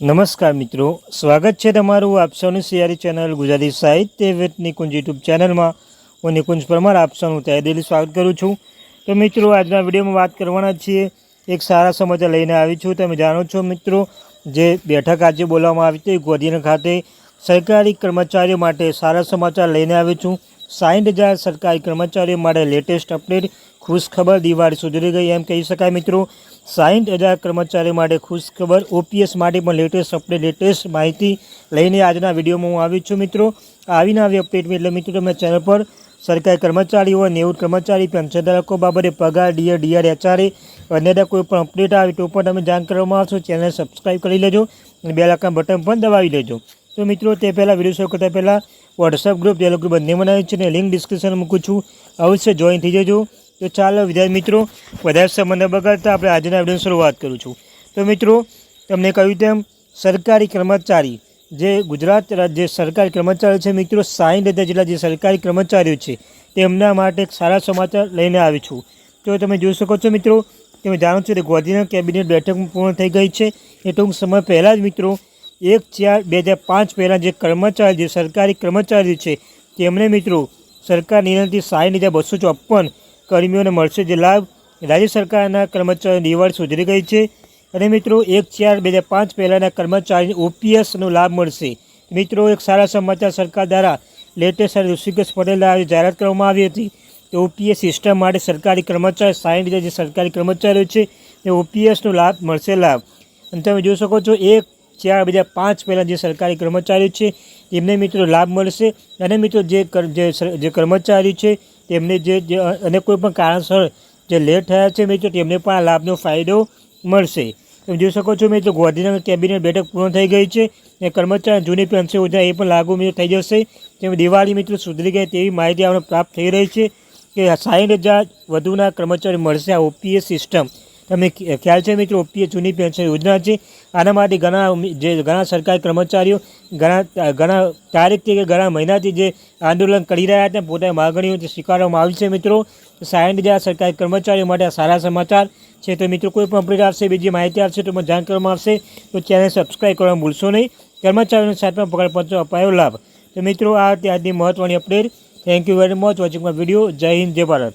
નમસ્કાર મિત્રો, સ્વાગત છે તમારું આપ સૌની સિયારી ચેનલ ગુજરાતી સાહિત્ય વિથ નિકુંજ યુટ્યુબ ચેનલમાં. હું નિકુંજ પરમાર, આપ સૌનું તહે દિલી સ્વાગત કરું છું. તો મિત્રો, આજના વિડીયોમાં વાત કરવાના છીએ એક સારા સમાચાર લઈને આવી છું. તમે જાણો છો મિત્રો, જે બેઠક આજે બોલાવવામાં આવી હતી ગોધીના ખાતે. સરકારી કર્મચારીઓ માટે સારા સમાચાર લઈને આવી છું. સાઠ હજાર સરકારી કર્મચારીઓ માટે લેટેસ્ટ અપડેટ ખુશખબર દિવાળી સુધરી ગઈ, એમ કહી શકાય મિત્રો. સાઈઠ હજાર કર્મચારીઓ માટે ખુશખબર ઓપીએસ માટે પણ લેટેસ્ટ અપડેટ લેટેસ્ટ માહિતી લઈને આજના વિડીયોમાં હું આવી છું મિત્રો. આવીને આવી અપડેટ એટલે મિત્રો તમે ચેનલ પર સરકારી કર્મચારીઓ, નેવું કર્મચારી, પેન્શનધારકો બાબતે પગાર ડીઆર ડીઆર એચઆરએ અન્યતા કોઈ પણ અપડેટ આવે તો પણ તમે જાણ કરવામાં આવશો. ચેનલ સબસ્ક્રાઈબ કરી લેજો અને બે લાખના બટન પણ દબાવી લેજો. તો મિત્રો તે પહેલાં વીડિયો શરૂ કરતાં પહેલાં વોટ્સઅપ ગ્રુપ ટેલો ગ્રુપ બંને બનાવ્યું છે અને લિંક ડિસ્ક્રિપ્શન મૂકું છું. અવશ્ય જોઈન થઈ જજો. તો ચાલો વિદ્યાર્થી મિત્રો, વધારે ન બગાડતા આપણે આજના વીડિયો શરૂઆત કરું છું. તો મિત્રો, તમને કહ્યું તેમ સરકારી કર્મચારી, જે ગુજરાત રાજ્ય સરકારી કર્મચારી છે મિત્રો સાઠ હજાર જેટલા જે સરકારી કર્મચારીઓ છે, તેમના માટે એક સારા સમાચાર લઈને આવી છું. તો તમે જોઈ શકો છો મિત્રો, તમે જાણો છો કે ગોધીના કેબિનેટ બેઠક પૂર્ણ થઈ ગઈ છે એ ટૂંક સમય પહેલાં જ મિત્રો, એક ચાર બે હજાર પાંચ પહેલાં જે કર્મચારી, જે સરકારી કર્મચારીઓ છે, તેમણે મિત્રો સરકાર નિર્ણયથી સાઠ હજાર બસો ચોપન કર્મીઓને મળશે જે લાભ રાજ્ય સરકારના કર્મચારીઓ દિવાળી સુધરી ગઈ છે. અને મિત્રો, એક ચાર બે હજાર પાંચ પહેલાંના કર્મચારીને ઓપીએસનો લાભ મળશે. મિત્રો, એક સારા સમાચાર સરકાર દ્વારા લેટેસ્ટ ઋષિકેશ પટેલ જાહેરાત કરવામાં આવી હતી કે ઓપીએસ સિસ્ટમ માટે સરકારી કર્મચારી સાઠ હજાર જે સરકારી કર્મચારીઓ છે તે ઓપીએસનો લાભ મળશે લાભ. અને તમે જોઈ શકો છો, એક ચાર બે હજાર પાંચ પહેલાં જે સરકારી કર્મચારીઓ છે, એમને મિત્રો લાભ મળશે. અને મિત્રો, જે જે કર્મચારી છે તેમને જે અને કોઈ પણ કારણસર જે લેટ થયા છે મિત્રો, તેમને પણ આ લાભનો ફાયદો મળશે. તમે જોઈ શકો છો મિત્રો ગાંધીનગર કેબિનેટ બેઠક પૂર્ણ થઈ ગઈ છે અને કર્મચારી જૂની પેન્શન યોજના એ પણ લાગુ મિત્રો થઈ જશે. તેમ દિવાળી મિત્રો સુધરી ગઈ તેવી માહિતી આપણે પ્રાપ્ત થઈ રહી છે કે સાઠ હજાર વધુના કર્મચારી મળશે આ ઓપીએસ સિસ્ટમ. ખ્યા- ખ્યાલ છે મિત્રો? ઓપીએસ જૂની પેન્શન યોજના છે. આના માટે ઘણા જે ઘણા સરકારી કર્મચારીઓ ઘણા ઘણા તારીખથી કે ઘણા મહિનાથી જે આંદોલન કરી રહ્યા હતા પોતાની માગણીઓ સ્વીકારવામાં આવી છે, મિત્રો. સાયન્ડ હજાર સરકારી કર્મચારીઓ માટે સારા સમાચાર છે. તો મિત્રો, કોઈ પણ અપડેટ આવશે બીજી માહિતી આવશે તો જાણ કરવામાં આવશે. તો ચેનલ સબસ્ક્રાઈબ કરવાનું ભૂલશો નહીં. કર્મચારીઓને સાતમાં પગાર પંચો અપાયો લાભ. તો મિત્રો, આ હતી આજની મહત્ત્વની update. Thank you very much watching my video જય હિન્દ, જય ભારત.